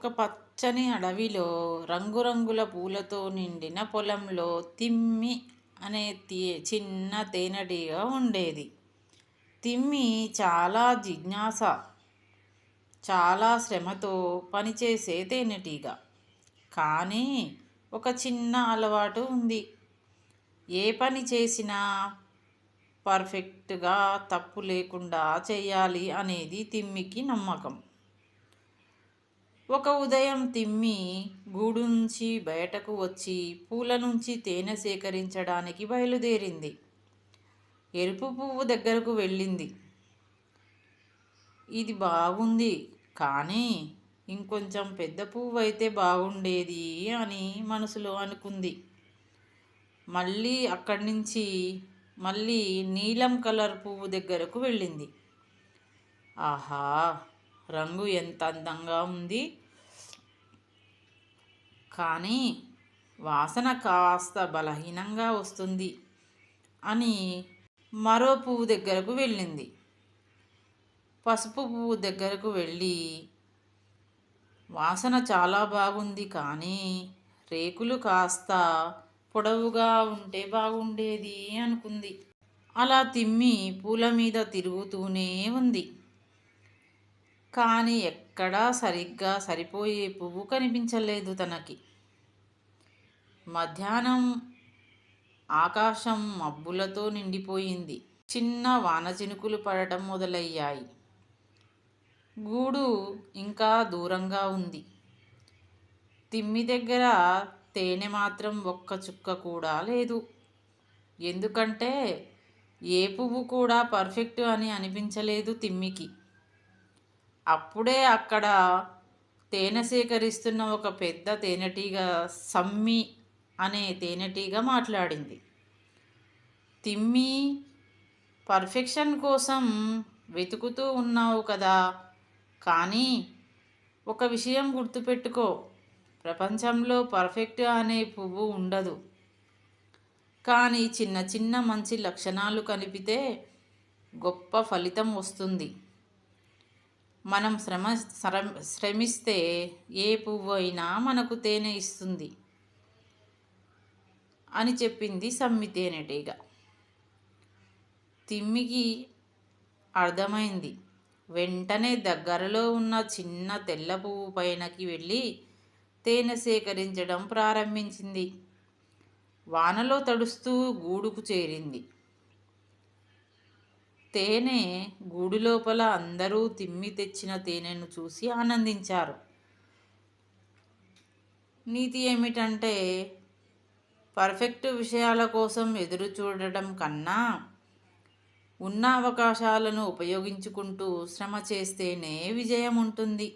ఒక పచ్చని అడవిలో రంగురంగుల పూలతో నిండిన పొలంలో తిమ్మి అనే చిన్న తేనెటీగ ఉండేది. తిమ్మి చాలా జిజ్ఞాస చాలా శ్రమతో పనిచేసే తేనెటీగ. కానీ ఒక చిన్న అలవాటు ఉంది. ఏ పని చేసినా పర్ఫెక్ట్గా తప్పు లేకుండా చేయాలి అనేది తిమ్మికి నమ్మకం. ఒక ఉదయం తిమ్మి గూడు నుంచి బయటకు వచ్చి పూల నుంచి తేనె సేకరించడానికి బయలుదేరింది. ఎరుపు పువ్వు దగ్గరకు వెళ్ళింది. ఇది బాగుంది కానీ ఇంకొంచెం పెద్ద పువ్వు అయితే బాగుండేది అని మనసులో అనుకుంది. మళ్ళీ అక్కడి నుంచి మళ్ళీ నీలం కలర్ పువ్వు దగ్గరకు వెళ్ళింది. ఆహా! రంగు ఎంత అందంగా ఉంది. కానీ వాసన కాస్త బలహీనంగా వస్తుంది అని మరో పువ్వు దగ్గరకు వెళ్ళింది. పసుపు పువ్వు దగ్గరకు వెళ్ళి వాసన చాలా బాగుంది కానీ రేకులు కాస్త పొడవుగా ఉంటే బాగుండేది అనుకుంది. అలా తిమ్మి పూల మీద తిరుగుతూనే ఉంది. కానీ ఎక్కడా సరిగ్గా సరిపోయే పువ్వు కనిపించలేదు తనకి. మధ్యాహ్నం ఆకాశం మబ్బులతో నిండిపోయింది. చిన్న వాన చినుకులు పడటం మొదలయ్యాయి. గూడు ఇంకా దూరంగా ఉంది. తిమ్మి దగ్గర తేనె మాత్రం ఒక్క చుక్క కూడా లేదు. ఎందుకంటే ఏ పువ్వు కూడా పర్ఫెక్ట్ అని అనిపించలేదు తిమ్మికి. అప్పుడే అక్కడ తేనె సేకరిస్తున్న ఒక పెద్ద తేనెటీగ సమ్మి అనే తేనెటీగ మాట్లాడింది. తిమ్మి పర్ఫెక్షన్ కోసం వెతుకుతూ ఉన్నావు కదా. కానీ ఒక విషయం గుర్తుపెట్టుకో ప్రపంచంలో పర్ఫెక్ట్ అనే పువ్వు ఉండదు. కానీ చిన్న చిన్న మంచి లక్షణాలు కనిపితే గొప్ప ఫలితం వస్తుంది. మనం శ్రమ శ్రమిస్తే ఏ పువ్వు అయినా మనకు తేనె ఇస్తుంది అని చెప్పింది సమ్మి తేనెటీగ తిమ్మికి అర్థమైంది. వెంటనే దగ్గరలో ఉన్న చిన్న తెల్ల పువ్వు పైనకి వెళ్ళి తేనె సేకరించడం ప్రారంభించింది. వానలో తడుస్తూ గూడుకు చేరింది. తేనె గూడు లోపల అందరూ తిమ్మి తెచ్చిన తేనెను చూసి ఆనందించారు. నీతి ఏమిటంటే పర్ఫెక్ట్ విషయాల కోసం ఎదురు చూడటం కన్నా ఉన్న అవకాశాలను ఉపయోగించుకుంటూ శ్రమ చేస్తేనే విజయం ఉంటుంది.